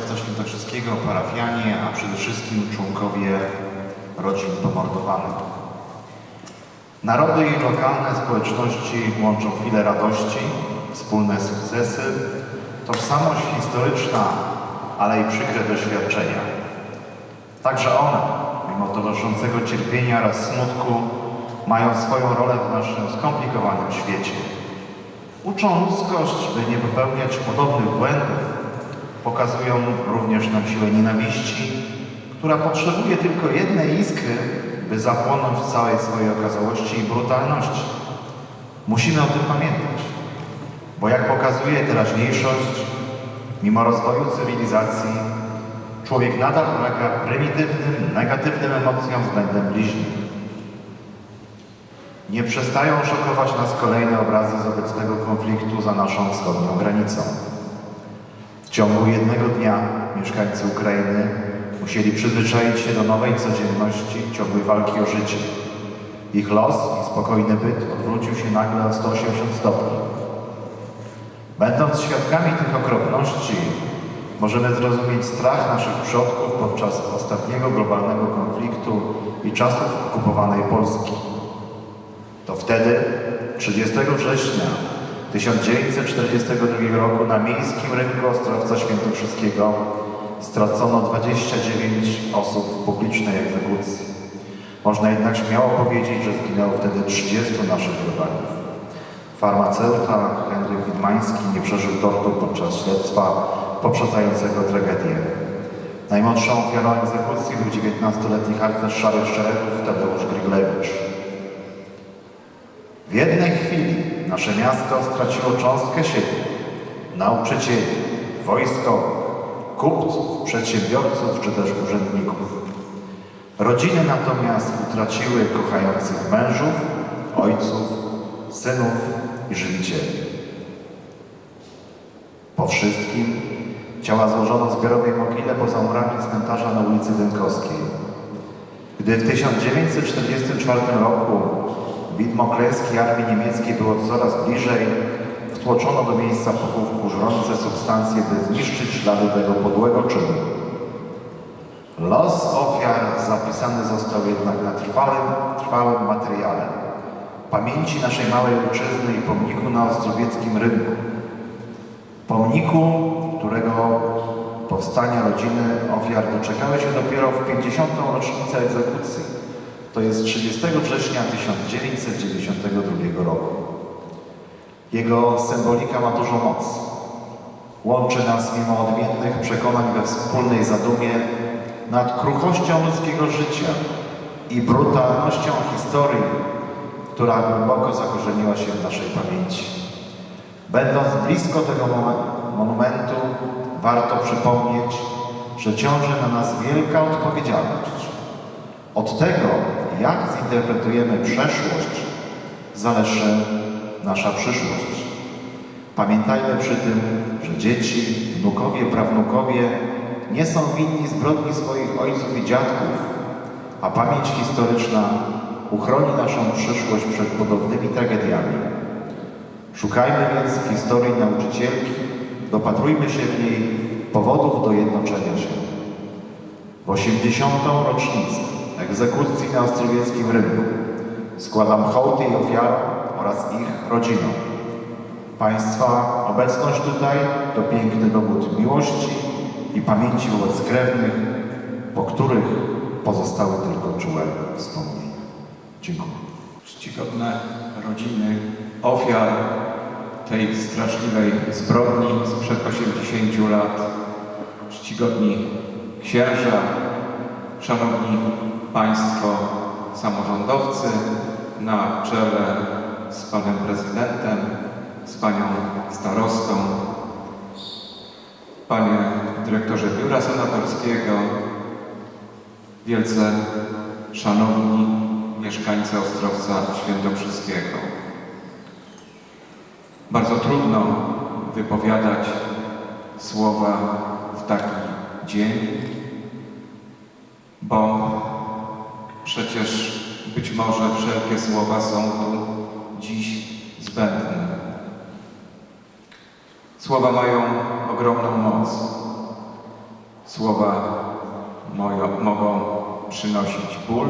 Ostrowca Świętokrzyskiego, parafianie, a przede wszystkim członkowie rodzin pomordowanych. Narody i lokalne społeczności łączą chwile radości, wspólne sukcesy, tożsamość historyczna, ale i przykre doświadczenia. Także one, mimo towarzyszącego cierpienia oraz smutku, mają swoją rolę w naszym skomplikowanym świecie. Uczą ludzkość, by nie popełniać podobnych błędów. Pokazują również nam siłę nienawiści, która potrzebuje tylko jednej iskry, by zapłonąć w całej swojej okazałości i brutalności. Musimy o tym pamiętać, bo jak pokazuje teraźniejszość, mimo rozwoju cywilizacji, człowiek nadal ulega prymitywnym, negatywnym emocjom względem bliźnich. Nie przestają szokować nas kolejne obrazy z obecnego konfliktu za naszą wschodnią granicą. W ciągu jednego dnia mieszkańcy Ukrainy musieli przyzwyczaić się do nowej codzienności ciągłej walki o życie. Ich los i spokojny byt odwrócił się nagle o 180 stopni. Będąc świadkami tych okropności, możemy zrozumieć strach naszych przodków podczas ostatniego globalnego konfliktu i czasów okupowanej Polski. To wtedy, 30 września 1942 roku na miejskim rynku Ostrowca Świętokrzyskiego stracono 29 osób w publicznej egzekucji. Można jednak śmiało powiedzieć, że zginęło wtedy 30 naszych rodaków. Farmaceuta Henryk Widmański nie przeżył tortu podczas śledztwa poprzedzającego tragedię. Najmłodszą ofiarą egzekucji był 19-letni harcerz Szarych Szeregów Tadeusz Gryglewicz. W jednej chwili nasze miasto straciło cząstkę siebie. Nauczycieli, wojskowych, kupców, przedsiębiorców czy też urzędników. Rodziny natomiast utraciły kochających mężów, ojców, synów i żywicieli. Po wszystkim ciała złożono w zbiorowej mogile poza murami cmentarza na ulicy Dękowskiej. Gdy w 1944 roku widmo klęski armii niemieckiej było coraz bliżej, wtłoczono do miejsca pochówku żrące substancje, by zniszczyć ślady tego podłego czynu. Los ofiar zapisany został jednak na trwałym, trwałym materiale pamięci naszej małej ojczyzny i pomniku na Ostrowieckim Rynku. Pomniku, którego powstania rodziny ofiar doczekały się dopiero w 50. rocznicę egzekucji, to jest 30 września 1992 roku. Jego symbolika ma dużą moc. Łączy nas mimo odmiennych przekonań we wspólnej zadumie nad kruchością ludzkiego życia i brutalnością historii, która głęboko zakorzeniła się w naszej pamięci. Będąc blisko tego monumentu, warto przypomnieć, że ciąży na nas wielka odpowiedzialność. Od tego, jak zinterpretujemy przeszłość, zależy nasza przyszłość. Pamiętajmy przy tym, że dzieci, wnukowie, prawnukowie nie są winni zbrodni swoich ojców i dziadków, a pamięć historyczna uchroni naszą przyszłość przed podobnymi tragediami. Szukajmy więc w historii nauczycielki, dopatrujmy się w niej powodów do jednoczenia się. W 80. rocznicę egzekucji na Ostrowieckim Rynku składam hołd jej oraz ich rodzinom. Państwa obecność tutaj to piękny dowód miłości i pamięci wobec krewnych, po których pozostały tylko czułe wspomnienia. Dziękuję. czcigodne rodziny ofiar tej straszliwej zbrodni sprzed 80 lat, czcigodni księża, szanowni Państwo samorządowcy na czele z Panem Prezydentem, z Panią Starostą, Panie Dyrektorze Biura Senatorskiego, wielce szanowni mieszkańcy Ostrowca Świętokrzyskiego. Bardzo trudno wypowiadać słowa w taki dzień, bo przecież być może wszelkie słowa są tu dziś zbędne. Słowa mają ogromną moc. Słowa mogą przynosić ból,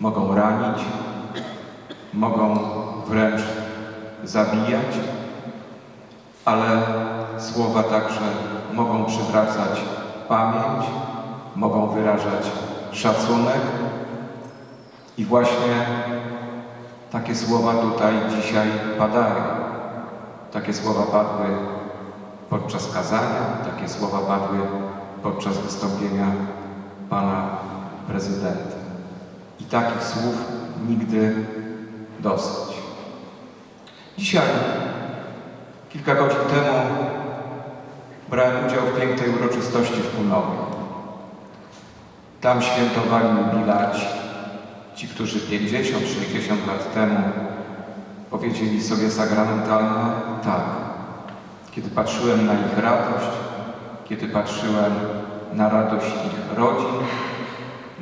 mogą ranić, mogą wręcz zabijać, ale słowa także mogą przywracać pamięć, mogą wyrażać szacunek i właśnie takie słowa tutaj dzisiaj padają. Takie słowa padły podczas kazania, takie słowa padły podczas wystąpienia pana prezydenta. I takich słów nigdy dosyć. Dzisiaj, kilka godzin temu, brałem udział w pięknej uroczystości w Kunowie. Tam świętowali jubilaci. Ci, którzy 50-60 lat temu powiedzieli sobie sakramentalne tak. Kiedy patrzyłem na ich radość, kiedy patrzyłem na radość ich rodzin,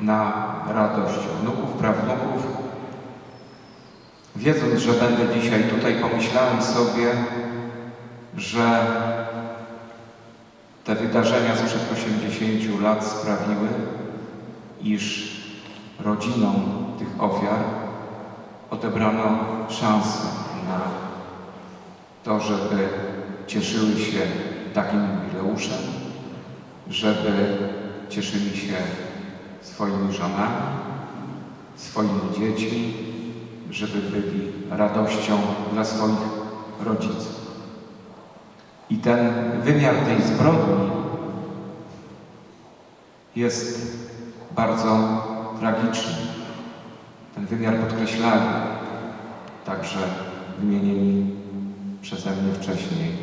na radość wnuków, prawnuków, wiedząc, że będę dzisiaj tutaj, pomyślałem sobie, że te wydarzenia sprzed 80 lat sprawiły, iż rodzinom tych ofiar odebrano szansę na to, żeby cieszyły się takim jubileuszem, żeby cieszyli się swoimi żonami, swoimi dziećmi, żeby byli radością dla swoich rodziców. I ten wymiar tej zbrodni jest bardzo tragiczny. Ten wymiar podkreślali także wymienieni przeze mnie wcześniej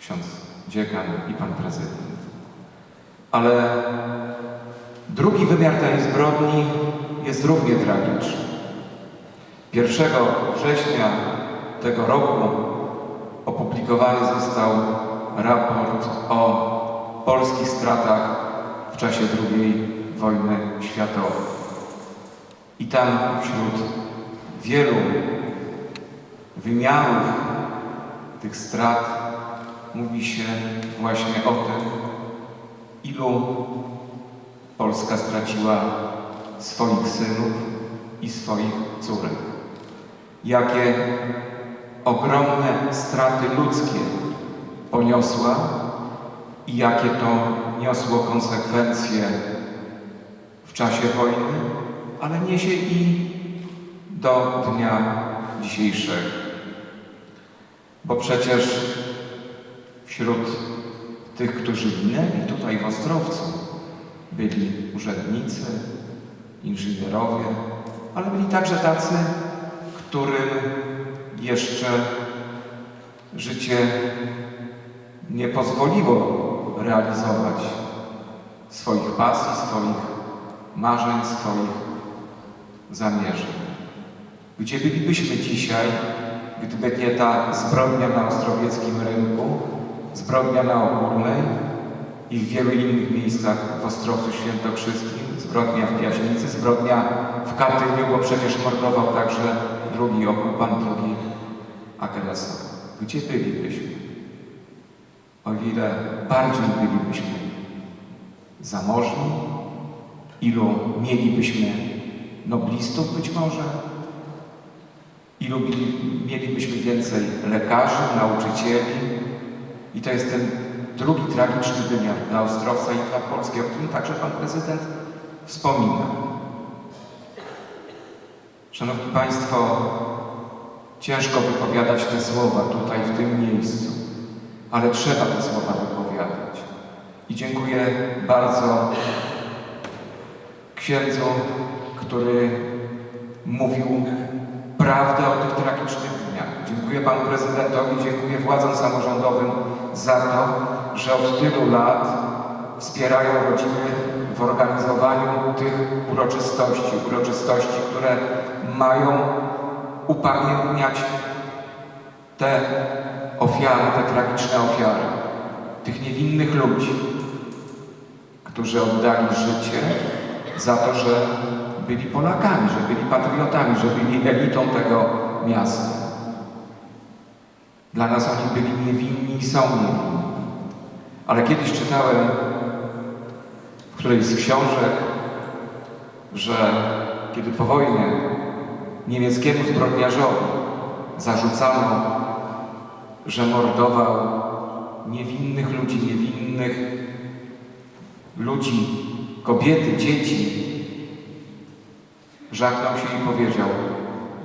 ksiądz dziekan i pan prezydent. Ale drugi wymiar tej zbrodni jest równie tragiczny. 1 września tego roku opublikowany został raport o polskich stratach w czasie II wojny światowej. I tam wśród wielu wymiarów tych strat mówi się właśnie o tym, ilu Polska straciła swoich synów i swoich córek. Jakie ogromne straty ludzkie poniosła i jakie to niosło konsekwencje czasie wojny, ale niesie i do dnia dzisiejszego. Bo przecież wśród tych, którzy ginęli tutaj w Ostrowcu, byli urzędnicy, inżynierowie, ale byli także tacy, którym jeszcze życie nie pozwoliło realizować swoich pasji, swoich marzeń, swoich zamierzeń. Gdzie bylibyśmy dzisiaj, gdyby nie ta zbrodnia na ostrowieckim rynku, zbrodnia na Ogólnej i w wielu innych miejscach w Ostrowcu Świętokrzyskim, zbrodnia w Piaźnicy, zbrodnia w Katyniu, bo przecież mordował także drugi okupant, drugi agresor. Gdzie bylibyśmy? O wiele bardziej bylibyśmy zamożni, ilu mielibyśmy noblistów być może, ilu mielibyśmy więcej lekarzy, nauczycieli. I to jest ten drugi tragiczny wymiar dla Ostrowca i dla Polski, o którym także Pan Prezydent wspomina. Szanowni Państwo, ciężko wypowiadać te słowa tutaj, w tym miejscu, ale trzeba te słowa wypowiadać. I dziękuję bardzo księdzu, który mówił prawdę o tych tragicznych dniach. Dziękuję Panu Prezydentowi, dziękuję władzom samorządowym za to, że od tylu lat wspierają rodziny w organizowaniu tych uroczystości, uroczystości, które mają upamiętniać te ofiary, te tragiczne ofiary, tych niewinnych ludzi, którzy oddali życie za to, że byli Polakami, że byli patriotami, że byli elitą tego miasta. Dla nas oni byli niewinni i są niewinni. Ale kiedyś czytałem w którejś z książek, że kiedy po wojnie niemieckiemu zbrodniarzowi zarzucano, że mordował niewinnych ludzi, niewinnych ludzi, kobiety, dzieci, żachnął się i powiedział,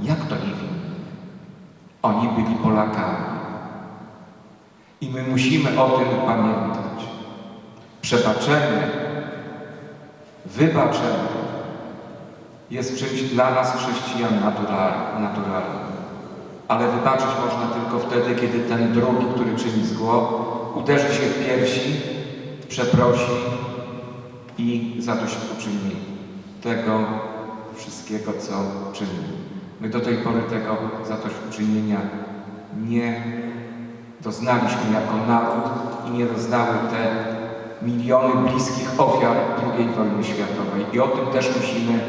jak to niewinni? Oni byli Polakami. I my musimy o tym pamiętać. Przebaczenie, wybaczenie jest czymś dla nas chrześcijan natural- naturalnym. Ale wybaczyć można tylko wtedy, kiedy ten drugi, który czyni zło, uderzy się w piersi, przeprosi i zadośćuczyni tego wszystkiego, co czyni. My do tej pory tego zadośćuczynienia nie doznaliśmy jako naród i nie doznały te miliony bliskich ofiar II wojny światowej. I o tym też musimy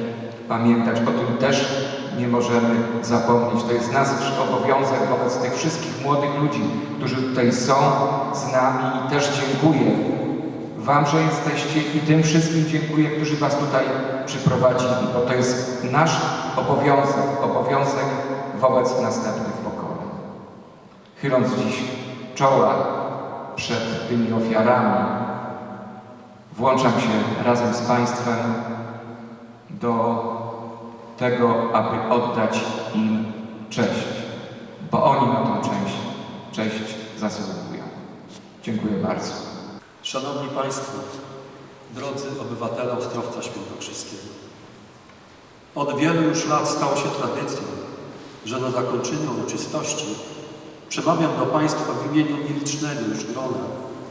pamiętać, o tym też nie możemy zapomnieć. To jest nasz obowiązek wobec tych wszystkich młodych ludzi, którzy tutaj są z nami i też dziękuję Wam, że jesteście i tym wszystkim dziękuję, którzy Was tutaj przyprowadzili, bo to jest nasz obowiązek, obowiązek wobec następnych pokoleń. Chyląc dziś czoła przed tymi ofiarami, włączam się razem z Państwem do tego, aby oddać im cześć, bo oni na tą cześć, cześć zasługują. Dziękuję bardzo. Szanowni Państwo, drodzy obywatele Ostrowca Świętokrzyskiego. Od wielu już lat stało się tradycją, że na zakończeniu uroczystości przemawiam do Państwa w imieniu nielicznego już grona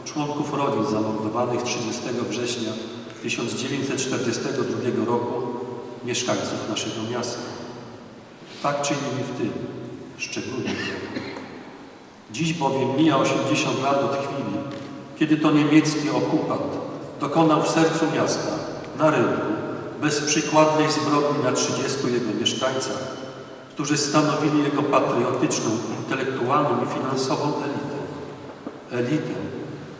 członków rodzin zamordowanych 30 września 1942 roku mieszkańców naszego miasta. Tak czynimy w tym szczególnym roku. Dziś bowiem mija 80 lat od chwili, kiedy to niemiecki okupant dokonał w sercu miasta, na rynku, bezprzykładnej zbrodni na 30 jego mieszkańcach, którzy stanowili jego patriotyczną, intelektualną i finansową elitę. Elitę,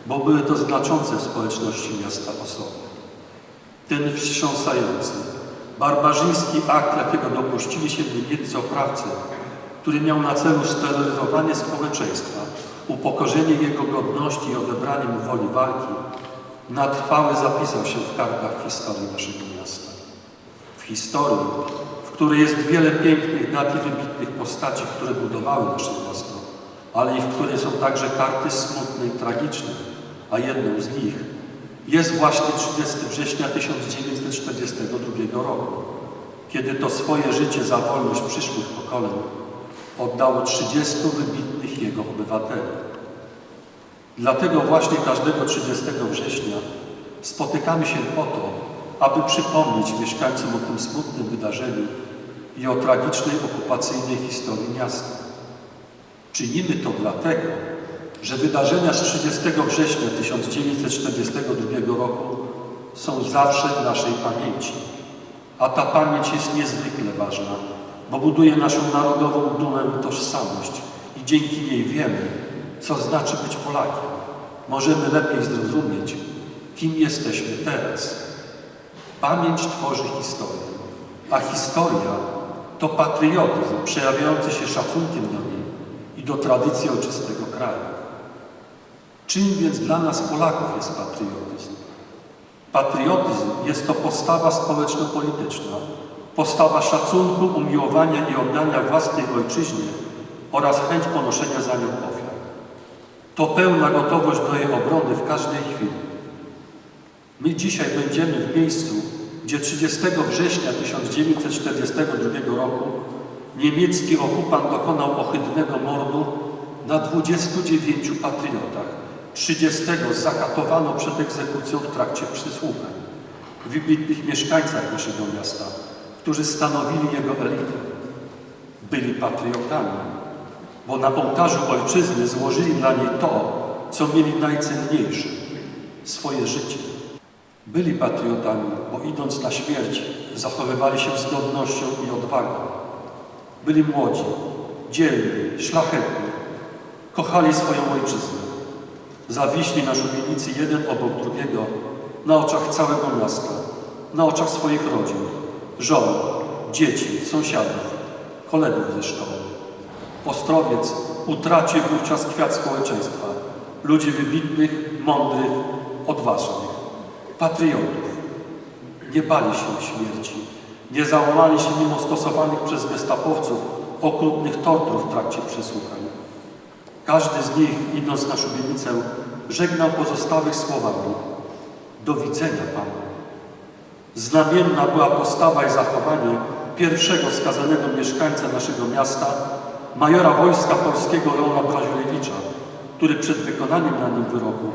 bo były to znaczące w społeczności miasta osoby. Ten wstrząsający, barbarzyński akt, jakiego dopuścili się niemieccy oprawcy, który miał na celu sterylizowanie społeczeństwa, upokorzenie jego godności i odebranie mu woli walki, na trwałe zapisał się w kartach historii naszego miasta. W historii, w której jest wiele pięknych dat i wybitnych postaci, które budowały nasze miasto, ale i w której są także karty smutne i tragiczne, a jedną z nich jest właśnie 30 września 1942 roku, kiedy to swoje życie za wolność przyszłych pokoleń oddało 30 wybitnych jego obywateli. Dlatego właśnie każdego 30 września spotykamy się po to, aby przypomnieć mieszkańcom o tym smutnym wydarzeniu i o tragicznej okupacyjnej historii miasta. Czynimy to dlatego, że wydarzenia z 30 września 1942 roku są zawsze w naszej pamięci, a ta pamięć jest niezwykle ważna, bo buduje naszą narodową dumę i tożsamość i dzięki niej wiemy, co znaczy być Polakiem. Możemy lepiej zrozumieć, kim jesteśmy teraz. Pamięć tworzy historię, a historia to patriotyzm przejawiający się szacunkiem do niej i do tradycji ojczystego kraju. Czym więc dla nas Polaków jest patriotyzm? Patriotyzm jest to postawa społeczno-polityczna, postawa szacunku, umiłowania i oddania własnej ojczyźnie oraz chęć ponoszenia za nią ofiar. To pełna gotowość do jej obrony w każdej chwili. My dzisiaj będziemy w miejscu, gdzie 30 września 1942 roku niemiecki okupant dokonał ohydnego mordu na 29 patriotach. 30 zakatowano przed egzekucją w trakcie przysłuchań. Wybitnych mieszkańcach naszego miasta, którzy stanowili jego elitę. Byli patriotami, bo na ołtarzu ojczyzny złożyli dla niej to, co mieli najcenniejsze swoje życie. Byli patriotami, bo idąc na śmierć, zachowywali się z godnością i odwagą. Byli młodzi, dzielni, szlachetni, kochali swoją ojczyznę. Zawiśli na szubienicy jeden obok drugiego, na oczach całego miasta, na oczach swoich rodzin, żon, dzieci, sąsiadów, kolegów ze szkoły. Ostrowiec utracił wówczas kwiat społeczeństwa, ludzi wybitnych, mądrych, odważnych, patriotów. Nie bali się śmierci, nie załamali się mimo stosowanych przez gestapowców okrutnych tortur w trakcie przesłuchań. Każdy z nich, idąc na szubienicę, żegnał pozostałych słowami Do widzenia Panu. Znamienna była postawa i zachowanie pierwszego skazanego mieszkańca naszego miasta, majora Wojska Polskiego Leona Braziulewicza, który przed wykonaniem na nim wyroku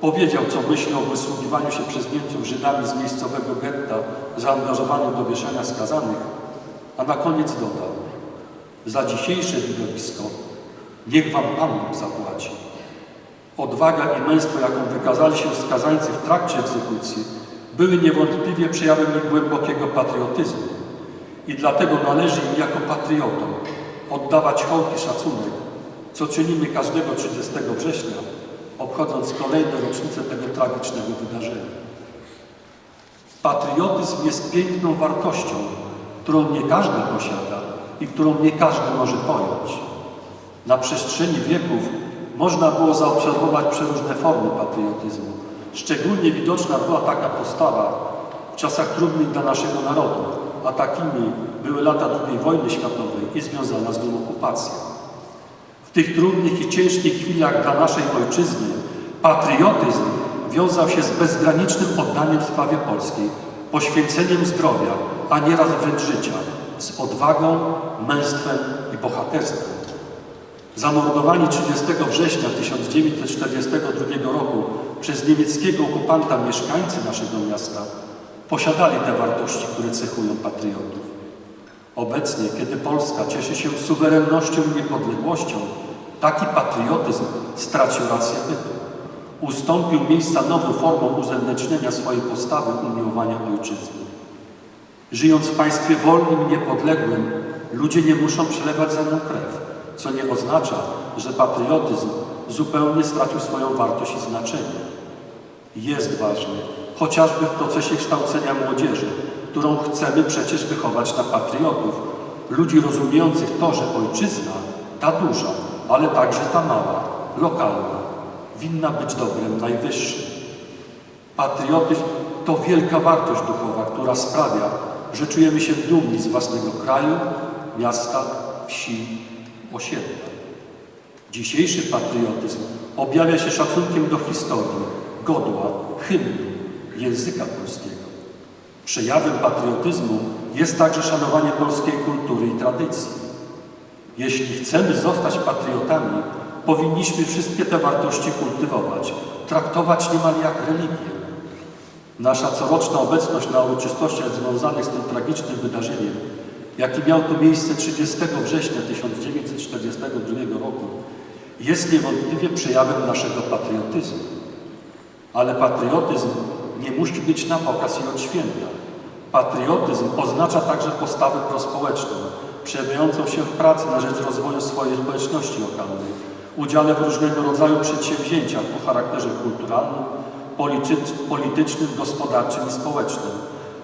powiedział, co myśli o wysługiwaniu się przez Niemców Żydami z miejscowego getta zaangażowanych do wieszania skazanych, a na koniec dodał za dzisiejsze widowisko niech Wam Pan zapłaci. Odwaga i męstwo, jaką wykazali się skazańcy w trakcie egzekucji, były niewątpliwie przejawem ich głębokiego patriotyzmu. I dlatego należy im jako patriotom oddawać hołd i szacunek, co czynimy każdego 30 września, obchodząc kolejne rocznice tego tragicznego wydarzenia. Patriotyzm jest piękną wartością, którą nie każdy posiada i którą nie każdy może pojąć. Na przestrzeni wieków można było zaobserwować przeróżne formy patriotyzmu. Szczególnie widoczna była taka postawa w czasach trudnych dla naszego narodu, a takimi były lata II wojny światowej i związana z nią okupacja. W tych trudnych i ciężkich chwilach dla naszej ojczyzny patriotyzm wiązał się z bezgranicznym oddaniem sprawie polskiej, poświęceniem zdrowia, a nieraz wręcz życia, z odwagą, męstwem i bohaterstwem. Zamordowani 30 września 1942 roku przez niemieckiego okupanta mieszkańcy naszego miasta posiadali te wartości, które cechują patriotów. Obecnie, kiedy Polska cieszy się suwerennością i niepodległością, taki patriotyzm stracił rację bytu. Ustąpił miejsca nową formą uzewnętrznienia swojej postawy umiłowania ojczyzny. Żyjąc w państwie wolnym i niepodległym, ludzie nie muszą przelewać za nią krew, co nie oznacza, że patriotyzm zupełnie stracił swoją wartość i znaczenie. Jest ważny, chociażby w procesie kształcenia młodzieży, którą chcemy przecież wychować na patriotów, ludzi rozumiejących to, że ojczyzna, ta duża, ale także ta mała, lokalna, winna być dobrem najwyższym. Patriotyzm to wielka wartość duchowa, która sprawia, że czujemy się dumni z własnego kraju, miasta, wsi, osiedla. Dzisiejszy patriotyzm objawia się szacunkiem do historii, godła, hymnu, języka polskiego. Przejawem patriotyzmu jest także szanowanie polskiej kultury i tradycji. Jeśli chcemy zostać patriotami, powinniśmy wszystkie te wartości kultywować, traktować niemal jak religię. Nasza coroczna obecność na uroczystościach związanych z tym tragicznym wydarzeniem, jaki miał to miejsce 30 września 1942 roku, jest niewątpliwie przejawem naszego patriotyzmu. Ale patriotyzm nie musi być na pokaz i od święta. Patriotyzm oznacza także postawę prospołeczną, przejawiającą się w pracy na rzecz rozwoju swojej społeczności lokalnej, udziale w różnego rodzaju przedsięwzięciach o charakterze kulturalnym, politycz- politycznym, gospodarczym i społecznym,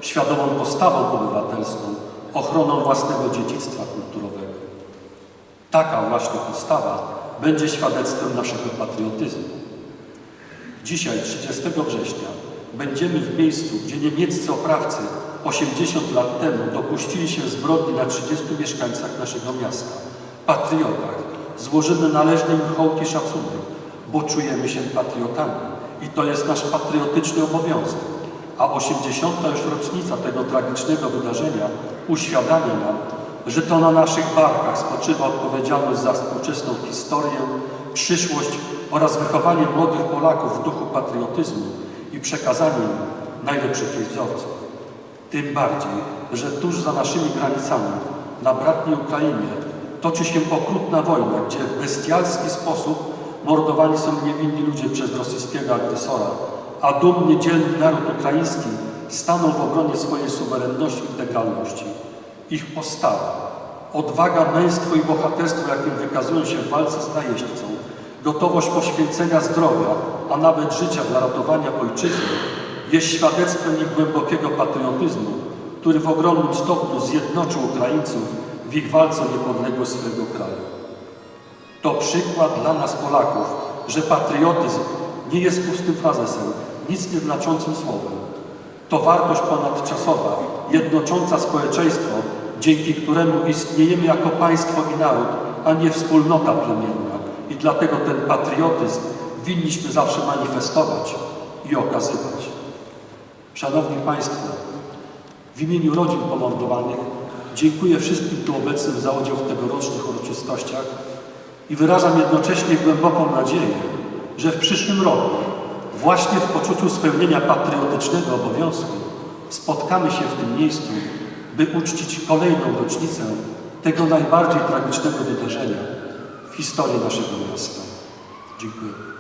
świadomą postawą obywatelską, ochroną własnego dziedzictwa kulturowego. Taka właśnie postawa będzie świadectwem naszego patriotyzmu. Dzisiaj, 30 września, będziemy w miejscu, gdzie niemieccy oprawcy 80 lat temu dopuścili się zbrodni na 30 mieszkańcach naszego miasta, patriotach. Złożymy należny im hołd i szacunek, bo czujemy się patriotami i to jest nasz patriotyczny obowiązek. A 80. już rocznica tego tragicznego wydarzenia uświadamia nam, że to na naszych barkach spoczywa odpowiedzialność za współczesną historię, przyszłość oraz wychowanie młodych Polaków w duchu patriotyzmu i przekazanie im najlepszych jej wzorców. Tym bardziej, że tuż za naszymi granicami, na bratniej Ukrainie, toczy się okrutna wojna, gdzie w bestialski sposób mordowani są niewinni ludzie przez rosyjskiego agresora, a dumnie dzielny naród ukraiński stanął w obronie swojej suwerenności i integralności. Ich postawa, odwaga, męstwo i bohaterstwo, jakim wykazują się w walce z najeźdźcą, gotowość poświęcenia zdrowia, a nawet życia dla ratowania ojczyzny, jest świadectwem ich głębokiego patriotyzmu, który w ogromnym stopniu zjednoczył Ukraińców w ich walce o niepodległość swojego kraju. To przykład dla nas Polaków, że patriotyzm nie jest pustym frazesem, nic nieznaczącym słowem. To wartość ponadczasowa, jednocząca społeczeństwo, dzięki któremu istniejemy jako państwo i naród, a nie wspólnota plemienna. I dlatego ten patriotyzm winniśmy zawsze manifestować i okazywać. Szanowni Państwo, w imieniu rodzin pomordowanych dziękuję wszystkim tu obecnym za udział w tegorocznych uroczystościach i wyrażam jednocześnie głęboką nadzieję, że w przyszłym roku, właśnie w poczuciu spełnienia patriotycznego obowiązku, spotkamy się w tym miejscu, by uczcić kolejną rocznicę tego najbardziej tragicznego wydarzenia w historii naszego miasta. Dziękuję.